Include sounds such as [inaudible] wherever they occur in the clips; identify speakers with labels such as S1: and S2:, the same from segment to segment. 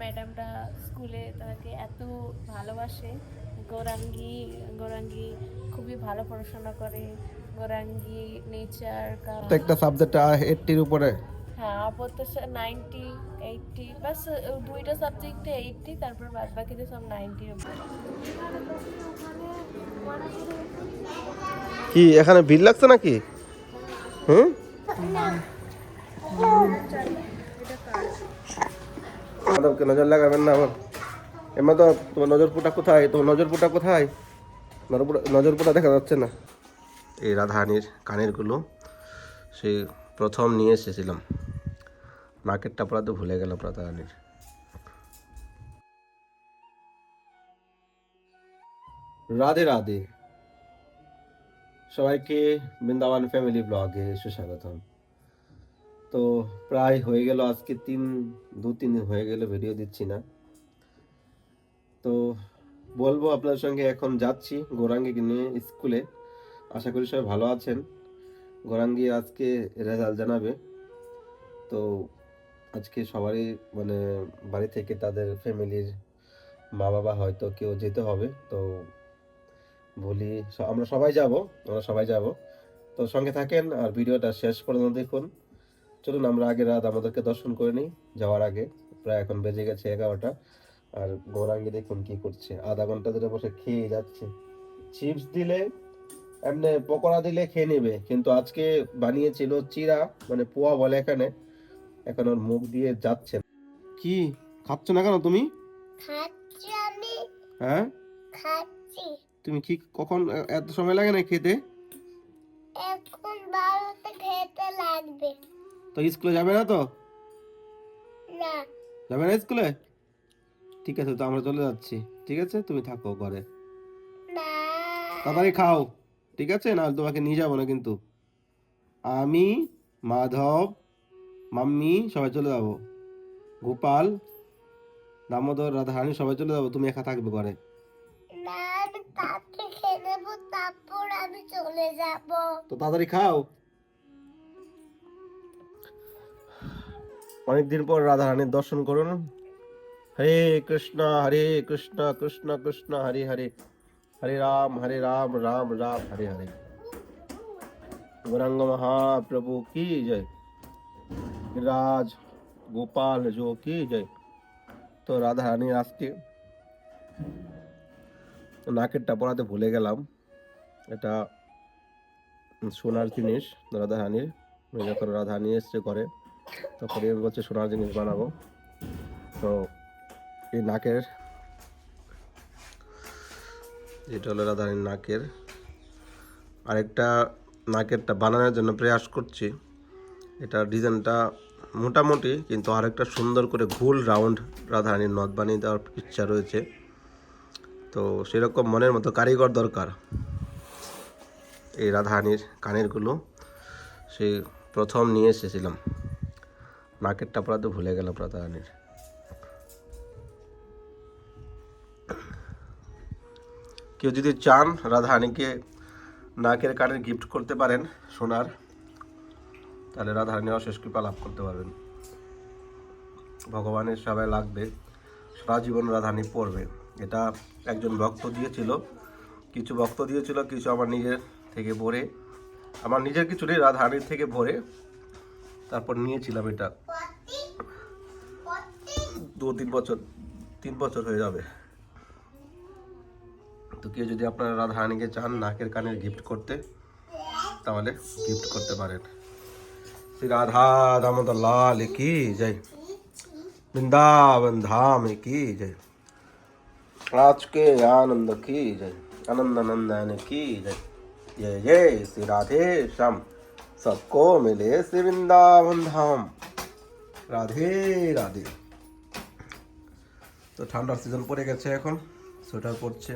S1: ম্যাডামরা স্কুলে তাকে এত ভালোবাসে গৌরাঙ্গি গৌরাঙ্গি খুবই ভালো পড়াশোনা করে গৌরাঙ্গি নেচার
S2: প্রত্যেকটা সাবজেক্ট এইটটির উপরে
S1: হ্যাঁ আপাতত নাইনটি এইটটি বাস দুইটা সাবজেক্টে এইটটি তারপর বাদ বাকিতে সব নাইনটির উপরে
S2: কি এখানে ভিড় লাগছে নাকি হুম মাধবকে নজর লাগাবেন না আমার এ মাধব তোমার নজর পোটা কোথায় তোমার নজর পোটা কোথায় নজর পোটা দেখা যাচ্ছে না এই রাধাহানির কানেরগুলো সেই প্রথম নিয়ে এসেছিলাম নাকেরটা পড়া তো ভুলে গেল রাধাহানির রাধে রাধে সবাইকে বৃন্দাবন ফ্যামিলি ব্লগে সুস্বাগতম তো প্রায় হয়ে গেল আজকে তিন দু তিন দিন হয়ে গেল ভিডিও দিচ্ছি না তো বলবো আপনার সঙ্গে এখন যাচ্ছি গোরাঙ্গি নিয়ে স্কুলে আশা করি সবাই ভালো আছেন গোরাঙ্গি আজকে রেজাল্ট জানাবে তো আজকে সবারই মানে বাড়ি থেকে তাদের ফ্যামিলির মা বাবা হয়তো কেউ যেতে হবে তো বলি আমরা সবাই যাব আমরা সবাই যাব তো সঙ্গে থাকেন আর ভিডিওটা শেষ পর্যন্ত দেখুন চলুন আমরা আগে রাত আমাদেরকে দর্শন করে নিই যাওয়ার আগে প্রায় এখন বেজে গেছে এগারোটা আর গৌরাঙ্গি দেখুন কি করছে আধা ঘন্টা ধরে বসে খেয়ে যাচ্ছে চিপস দিলে এমনি পকোড়া দিলে খেয়ে নেবে কিন্তু আজকে বানিয়েছিল চিরা মানে পোয়া বলে এখানে এখন ওর মুখ দিয়ে যাচ্ছে কি খাচ্ছ না কেন তুমি
S3: খাচ্ছি আমি হ্যাঁ খাচ্ছি
S2: তুমি কি কখন এত সময় লাগে না খেতে
S3: এখন বারোটা খেতে লাগবে
S2: তো স্কুলে যাবে না তো যাবে না স্কুলে ঠিক আছে তো আমরা চলে যাচ্ছি ঠিক আছে তুমি থাকো ঘরে তাড়াতাড়ি খাও ঠিক আছে না তোমাকে নিয়ে যাবো না কিন্তু আমি মাধব মাম্মি সবাই চলে যাবো গোপাল দামোদর রাধারানী সবাই চলে যাবো তুমি একা থাকবে ঘরে তো তাড়াতাড়ি খাও অনেকদিন পর রানীর দর্শন করুন হরে কৃষ্ণ হরে কৃষ্ণ কৃষ্ণ কৃষ্ণ হরে হরে হরে রাম হরে রাম রাম রাম হরে হরে গৌরাঙ্গ মহাপ্রভু কি জয় রাজ গোপাল জো কি জয় তো রাধা রাধারানী আজকে নাকেরটা পড়াতে ভুলে গেলাম এটা সোনার জিনিস রাধারানীর যখন রাধারানী এসছে ঘরে তো করিম বলছে সোনার জিনিস বানাবো তো এই নাকের এটা হলো রাধারানীর নাকের আরেকটা নাকেরটা বানানোর জন্য প্রয়াস করছি এটা ডিজাইনটা মোটামুটি কিন্তু আরেকটা সুন্দর করে গোল রাউন্ড রাধারানীর নদ বানিয়ে দেওয়ার ইচ্ছা রয়েছে তো সেরকম মনের মতো কারিগর দরকার এই রাধারানীর কানেরগুলো সেই প্রথম নিয়ে এসেছিলাম নাকেরটা পড়া তো ভুলে গেলাম প্রতারানির কেউ যদি চান রাধারানীকে নাকের কানে গিফট করতে পারেন সোনার তাহলে রাধারানী অশেষ কৃপা লাভ করতে পারবেন ভগবানের সবাই লাগবে সারা জীবন রাধারানী পড়বে এটা একজন ভক্ত দিয়েছিল কিছু ভক্ত দিয়েছিল কিছু আমার নিজের থেকে ভরে আমার নিজের কিছু নেই রাধারানীর থেকে ভরে তারপর নিয়েছিলাম এটা দু তিন বছর তিন বছর হয়ে যাবে তো কেউ যদি আপনারা রাধারানীকে চান নাকের কানের গিফট করতে তাহলে গিফট করতে পারেন শ্রী রাধা দামোদর লাল কি জয় বৃন্দাবন ধাম কি জয় आज के आनंद की जय आनंद नंदन की जय जय जय श्री राधे श्याम सबको मिले श्री वृंदावन धाम রাধে রাধে তো ঠান্ডার সিজন পড়ে গেছে এখন সোয়েটার পরছে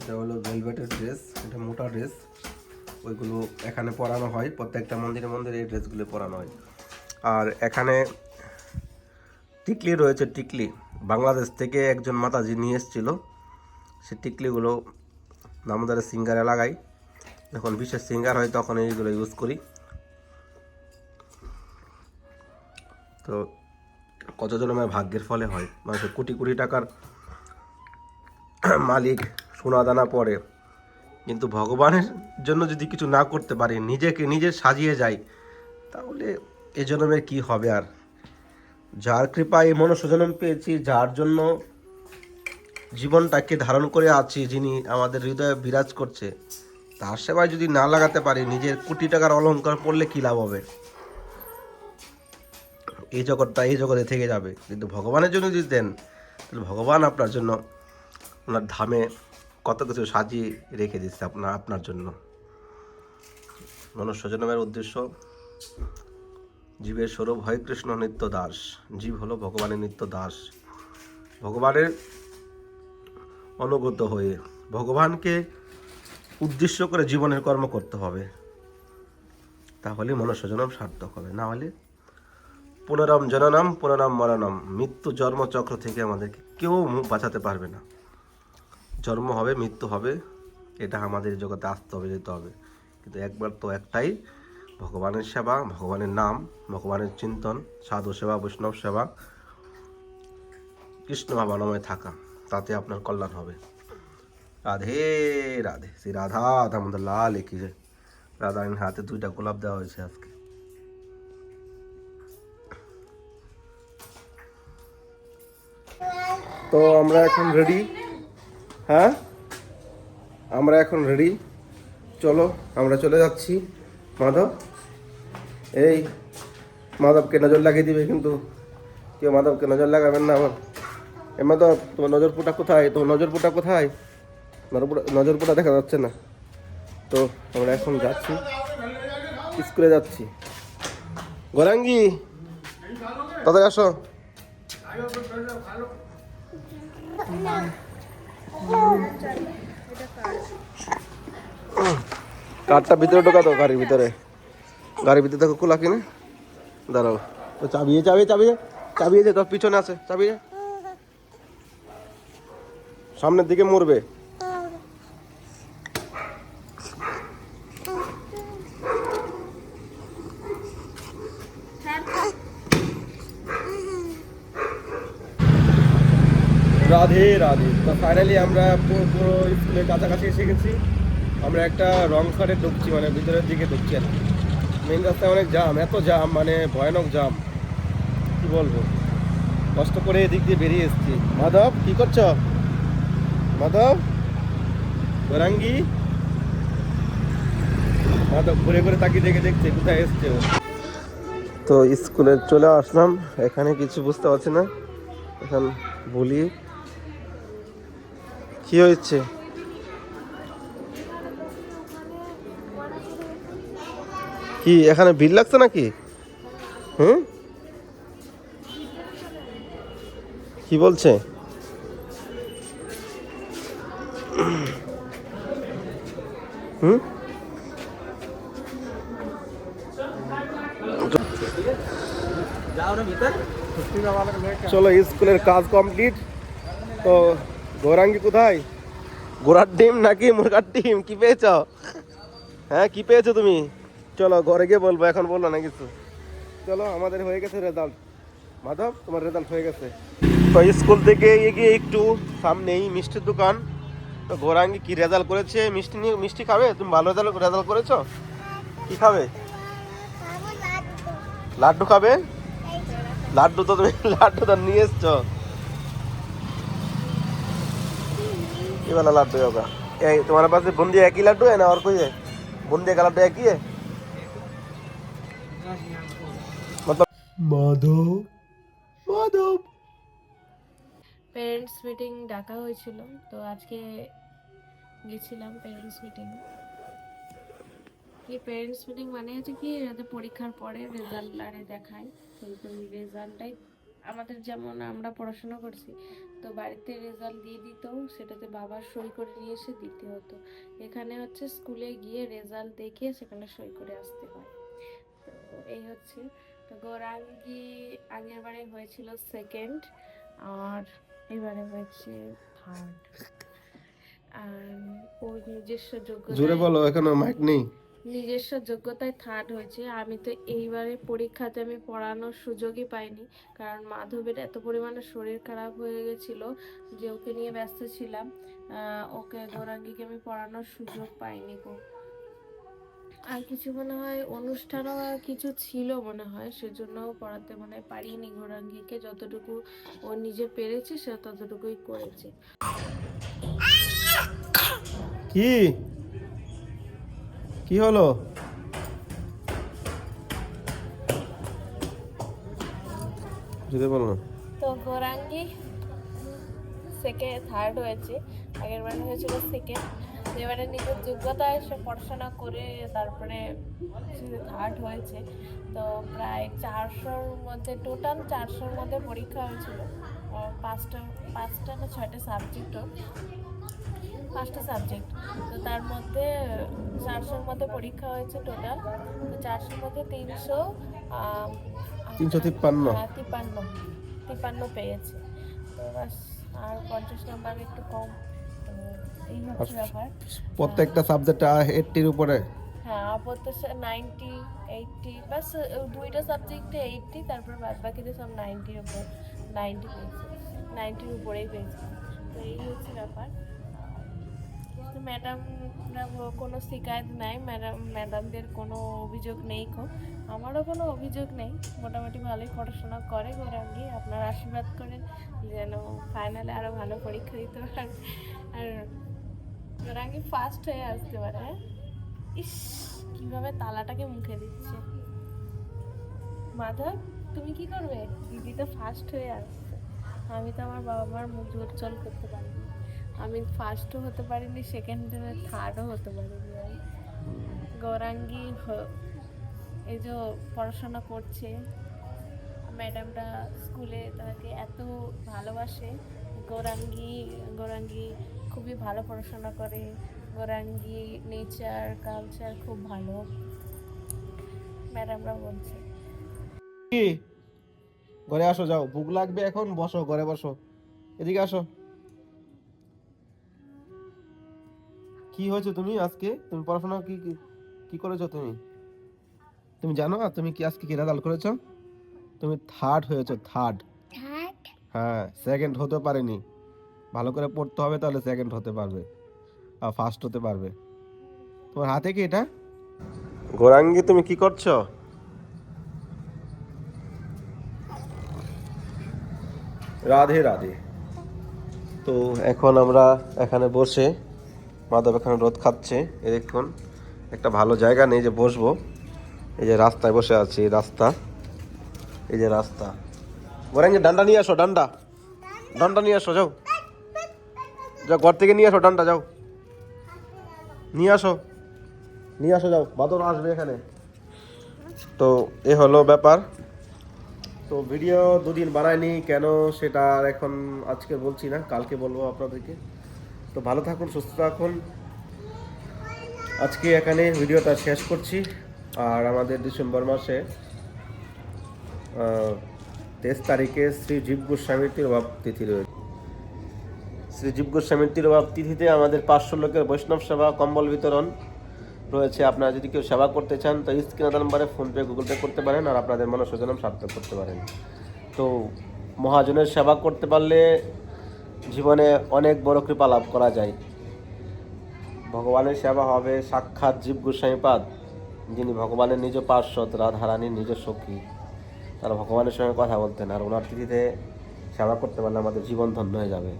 S2: এটা হলো ভেলভেটের ড্রেস এটা মোটা ড্রেস ওইগুলো এখানে পরানো হয় প্রত্যেকটা মন্দিরে মন্দিরে এই ড্রেসগুলো পরানো হয় আর এখানে টিকলি রয়েছে টিকলি বাংলাদেশ থেকে একজন মাতাজি নিয়ে এসেছিল সে টিকলিগুলো আমাদের সিঙ্গারে লাগাই যখন বিশেষ সিঙ্গার হয় তখন এইগুলো ইউজ করি তো কত জন্মের ভাগ্যের ফলে হয় মানুষের কোটি কোটি টাকার মালিক সোনা দানা পড়ে কিন্তু ভগবানের জন্য যদি কিছু না করতে পারি নিজেকে নিজে সাজিয়ে যাই তাহলে এ জন্মের কী হবে আর যার কৃপায় এই জন্ম পেয়েছি যার জন্য জীবনটাকে ধারণ করে আছি যিনি আমাদের হৃদয়ে বিরাজ করছে তার সেবায় যদি না লাগাতে পারি নিজের কোটি টাকার অলঙ্কার পড়লে কী লাভ হবে এই জগৎটা এই জগতে থেকে যাবে কিন্তু ভগবানের জন্য যদি দেন তাহলে ভগবান আপনার জন্য আপনার ধামে কত কিছু সাজিয়ে রেখে দিচ্ছে আপনার আপনার জন্য মনুষ্য জন্মের উদ্দেশ্য জীবের স্বরূপ হয় কৃষ্ণ নিত্য দাস জীব হলো ভগবানের নিত্য দাস ভগবানের অনুগত হয়ে ভগবানকে উদ্দেশ্য করে জীবনের কর্ম করতে হবে তাহলে মনুষ্য জন্ম সার্থক হবে না হলে পুনরাম জননাম পুনরাম মরণম মৃত্যু জন্মচক্র থেকে আমাদেরকে কেউ বাঁচাতে পারবে না জন্ম হবে মৃত্যু হবে এটা আমাদের জগতে আসতে হবে যেতে হবে কিন্তু একবার তো একটাই ভগবানের সেবা ভগবানের নাম ভগবানের চিন্তন সাধু সেবা বৈষ্ণব সেবা কৃষ্ণ ভাবানময় থাকা তাতে আপনার কল্যাণ হবে রাধে রাধে শ্রী রাধা দামোদর লাল লিখি রাধা হাতে দুইটা গোলাপ দেওয়া হয়েছে আজকে তো আমরা এখন রেডি হ্যাঁ আমরা এখন রেডি চলো আমরা চলে যাচ্ছি মাধব এই মাধবকে নজর লাগিয়ে দিবে কিন্তু কেউ মাধবকে নজর লাগাবেন না আমার এ মাধব তোমার নজর পোটা কোথায় তোমার নজর পোটা কোথায় নজর পোটা দেখা যাচ্ছে না তো আমরা এখন যাচ্ছি স্কুলে যাচ্ছি গোরাঙ্গি তাদের আসো কারটা ভিতরে ঢোকা তো গাড়ির ভিতরে গাড়ির ভিতরে দেখো খোলা কিনে দাঁড়াও তো চাবিয়ে চাবিয়ে চাবিয়ে চাবিয়ে যে তোর পিছনে আছে চাবিয়ে সামনের দিকে মরবে তো ফাইনালি আমরা পুরো স্কুলের কাছাকাছি এসে গেছি আমরা একটা রং সারে ঢুকছি মানে ভিতরের দিকে ঢুকছি আর মেন রাস্তায় অনেক জাম এত জাম মানে ভয়ানক জাম কি বলবো কষ্ট করে এদিক দিয়ে বেরিয়ে এসছি মাধব কি করছ মাধব গরাঙ্গি মাধব ঘুরে ঘুরে তাকিয়ে দেখে দেখছে কোথায় এসছে তো স্কুলে চলে আসলাম এখানে কিছু বুঝতে পারছি না এখন বলি কি হয়েছে কি এখানে ভিড় লাগছে নাকি হুম কি বলছে হুম চলো স্কুলের কাজ কমপ্লিট তো গৌরাঙ্গি কোথায় গোড়ার ডিম নাকি মুরগার ডিম কি পেয়েছ হ্যাঁ কি পেয়েছো তুমি চলো ঘরে গিয়ে বলবো এখন বললো না কিছু চলো আমাদের হয়ে গেছে রেজাল্ট মাধব তোমার রেজাল্ট হয়ে গেছে তো স্কুল থেকে এগিয়ে একটু সামনেই মিষ্টির দোকান তো গোরাঙ্গি কি রেজাল্ট করেছে মিষ্টি নিয়ে মিষ্টি খাবে তুমি ভালো রেজাল্ট রেজাল্ট করেছো কি খাবে লাড্ডু খাবে লাড্ডু তো তুমি [laughs] লাড্ডু তো নিয়ে এসছো ये वाला लड्डू होगा ये तुम्हारे पास बूंदी एक ही लड्डू है ना और कोई है बूंदी का लड्डू एक ही है मतलब माधव মাধব
S1: প্যারেন্টস মিটিং ডাকা হয়েছিল তো আজকে গেছিলাম পেরেন্টস মিটিং এই পেরেন্টস মিটিং মানে হচ্ছে কি পরীক্ষার পরে রেজাল্ট আরে দেখায় কিন্তু রেজাল্টটাই আমাদের যেমন আমরা পড়াশোনা করছি তো বাড়িতে রেজাল্ট দিয়ে দিত সেটাতে বাবার সই করে নিয়ে এসে দিতে হতো এখানে হচ্ছে স্কুলে গিয়ে রেজাল্ট দেখে সেখানে সই করে আসতে হয় তো এই হচ্ছে তো গোরাঙ্গি আগের বারে হয়েছিল সেকেন্ড আর এবারে হয়েছে থার্ড আর ওই নিজস্ব যোগ্য
S2: জোরে বলো এখনো মাইক নেই
S1: নিজস্ব যোগ্যতায় থার্ড হয়েছে আমি তো এইবারে পরীক্ষাতে আমি পড়ানোর সুযোগই পাইনি কারণ মাধবের এত পরিমাণে শরীর খারাপ হয়ে গেছিলো যে ওকে নিয়ে ব্যস্ত ছিলাম ওকে গৌরাঙ্গীকে আমি পড়ানোর সুযোগ পাইনি কো আর কিছু মনে হয় অনুষ্ঠানও কিছু ছিল মনে হয় সেজন্য পড়াতে মনে হয় পারিনি গৌরাঙ্গীকে যতটুকু ও নিজে পেরেছে সে ততটুকুই করেছে
S2: কি কি হলো যেতে পারলো
S1: তো গোরাঙ্গি সেকেন্ড থার্ড হয়েছে আগের বারে হয়েছিল সেকেন্ড এবারে নিজের যোগ্যতা এসে পড়াশোনা করে তারপরে থার্ড হয়েছে তো প্রায় চারশোর মধ্যে টোটাল চারশোর মধ্যে পরীক্ষা হয়েছিল পাঁচটা পাঁচটা না ছয়টা সাবজেক্ট পাঁচটা সাবজেক্ট তো তার মধ্যে চারশোর মতো পরীক্ষা হয়েছে টোটাল তো চারশোর মধ্যে তিনশো
S2: তিনশো তিপ্পান্ন হ্যাঁ,
S1: তিপ্পান্ন তিপ্পান্ন পেয়েছে তো বাস আর পঞ্চাশ নাম্বার একটু কম এই হচ্ছে আচ্ছা। ব্যাপার
S2: প্রত্যেকটা সাবজেক্টে এইটটির উপরে
S1: হ্যাঁ আপাতত নাইনটি এইটটি বাস দুইটা সাবজেক্টে এইটটি তারপর বাদ বাকিতে সব নাইনটির উপর নাইনটি পেয়েছে নাইনটির উপরেই পেয়েছে তো এই হচ্ছে ব্যাপার ম্যাডামরা কোনো শিকায়ত নাই ম্যাডাম ম্যাডামদের কোনো অভিযোগ নেই কো আমারও কোনো অভিযোগ নেই মোটামুটি ভালোই পড়াশোনা করে গৌরাঙ্গি আপনার আশীর্বাদ করেন যেন ফাইনালে আরও ভালো পরীক্ষা দিতে পারে আর গৌরাঙ্গি ফার্স্ট হয়ে আসতে পারে হ্যাঁ ইস কীভাবে তালাটাকে মুখে দিচ্ছে মাধব তুমি কি করবে দিদি তো ফার্স্ট হয়ে আসছে আমি তো আমার বাবা মার মুখ উজ্জ্বল করতে পারি আমি ফার্স্টও হতে পারিনি সেকেন্ড থার্ডও হতে পারিনি আমি গৌরাঙ্গি এই যে পড়াশোনা করছে ম্যাডামরা স্কুলে তাকে এত ভালোবাসে গৌরাঙ্গি গৌরাঙ্গি খুবই ভালো পড়াশোনা করে গৌরাঙ্গি নেচার কালচার খুব ভালো ম্যাডামরা বলছে
S2: ঘরে আসো যাও ভুক লাগবে এখন বসো ঘরে বসো এদিকে আসো কি হয়েছে তুমি আজকে তুমি পড়াশোনা কি কি করেছো তুমি তুমি জানো তুমি কি আজকে কি রেজাল্ট করেছো তুমি থার্ড হয়েছো থার্ড হ্যাঁ সেকেন্ড হতে পারেনি ভালো করে পড়তে হবে তাহলে সেকেন্ড হতে পারবে আর ফার্স্ট হতে পারবে তোমার হাতে কি এটা গোরাঙ্গি তুমি কি করছো রাধে রাধে তো এখন আমরা এখানে বসে মাধব এখানে রোদ খাচ্ছে এ দেখুন একটা ভালো জায়গা নেই যে বসবো এই যে রাস্তায় বসে আছি রাস্তা এই যে রাস্তা বরেঙ্গে ডান্ডা নিয়ে আসো ডান্ডা ডান্ডা নিয়ে আসো যাও যাও ঘর থেকে নিয়ে আসো ডান্ডা যাও নিয়ে আসো নিয়ে আসো যাও বাদর আসবে এখানে তো এ হলো ব্যাপার তো ভিডিও দুদিন বানায়নি কেন সেটা এখন আজকে বলছি না কালকে বলবো আপনাদেরকে তো ভালো থাকুন সুস্থ থাকুন আজকে এখানে ভিডিওটা শেষ করছি আর আমাদের ডিসেম্বর মাসে তেইশ তারিখে শ্রী জীব গোস্বামীর তিরভাব তিথি রয়েছে শ্রী জীব গোস্বামীর তিরভাব তিথিতে আমাদের পাঁচশো লোকের বৈষ্ণব সেবা কম্বল বিতরণ রয়েছে আপনারা যদি কেউ সেবা করতে চান তো স্ক্রিনে নাম্বারে ফোনপে গুগল পে করতে পারেন আর আপনাদের মনস্বজনম সার্থক করতে পারেন তো মহাজনের সেবা করতে পারলে জীবনে অনেক বড় কৃপা লাভ করা যায় ভগবানের সেবা হবে সাক্ষাৎ জীব গোস্বাইপাদ যিনি ভগবানের নিজ পার্শ্বদ রাধারানীর নিজ সখী তারা ভগবানের সঙ্গে কথা বলতেন আর ওনার তিথিতে সেবা করতে পারলে আমাদের জীবন ধন্য হয়ে যাবে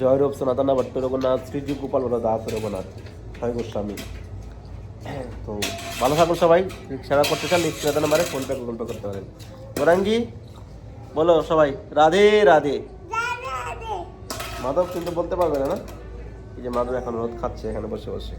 S2: জয়রূপ সনাতনা ভট্ট রঘুনাথ শ্রীজীব গোপাল বলো দাস রঘুনাথ হয় গোস্বামী তো ভালো থাকুন সবাই সেবা করতে চান নিশ্চয়তা নাম্বারে ফোনপে গুগল পে করতে পারেন গোরাঙ্গি বলো সবাই রাধে রাধে মাধব কিন্তু বলতে পারবে না না এই যে মাধব এখন রোদ খাচ্ছে এখানে বসে বসে